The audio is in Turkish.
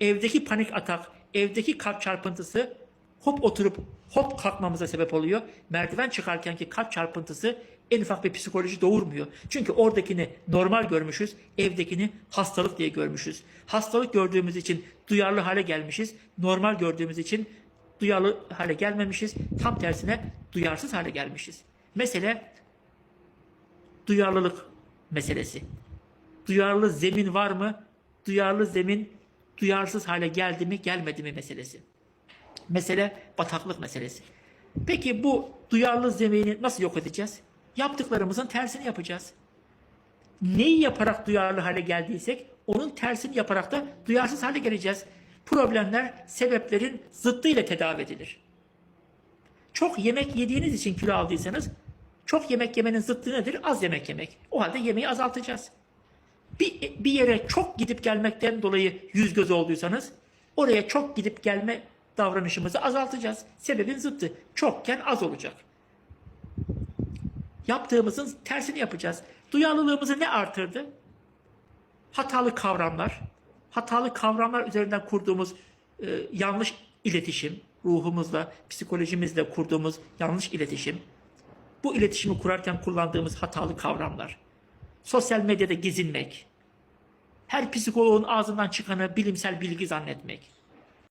evdeki panik atak, evdeki kalp çarpıntısı hop oturup hop kalkmamıza sebep oluyor. Merdiven çıkarkenki kalp çarpıntısı en ufak bir psikoloji doğurmuyor. Çünkü oradakini normal görmüşüz, evdekini hastalık diye görmüşüz. Hastalık gördüğümüz için duyarlı hale gelmişiz. Normal gördüğümüz için duyarlı hale gelmemişiz. Tam tersine duyarsız hale gelmişiz. Mesele duyarlılık meselesi. Duyarlı zemin var mı? Duyarlı zemin duyarsız hale geldi mi gelmedi mi meselesi. Mesele bataklık meselesi. Peki bu duyarlı zemini nasıl yok edeceğiz? Yaptıklarımızın tersini yapacağız. Neyi yaparak duyarlı hale geldiysek onun tersini yaparak da duyarsız hale geleceğiz. Problemler sebeplerin zıttıyla tedavi edilir. Çok yemek yediğiniz için kilo aldıysanız çok yemek yemenin zıttı nedir? Az yemek yemek. O halde yemeği azaltacağız. Bir, bir yere çok gidip gelmekten dolayı yüz göz olduysanız oraya çok gidip gelme davranışımızı azaltacağız. Sebebin zıttı. Çokken az olacak. Yaptığımızın tersini yapacağız. Duyarlılığımızı ne artırdı? Hatalı kavramlar, hatalı kavramlar üzerinden kurduğumuz e, yanlış iletişim, ruhumuzla, psikolojimizle kurduğumuz yanlış iletişim, bu iletişimi kurarken kullandığımız hatalı kavramlar, sosyal medyada gezinmek, her psikoloğun ağzından çıkanı bilimsel bilgi zannetmek,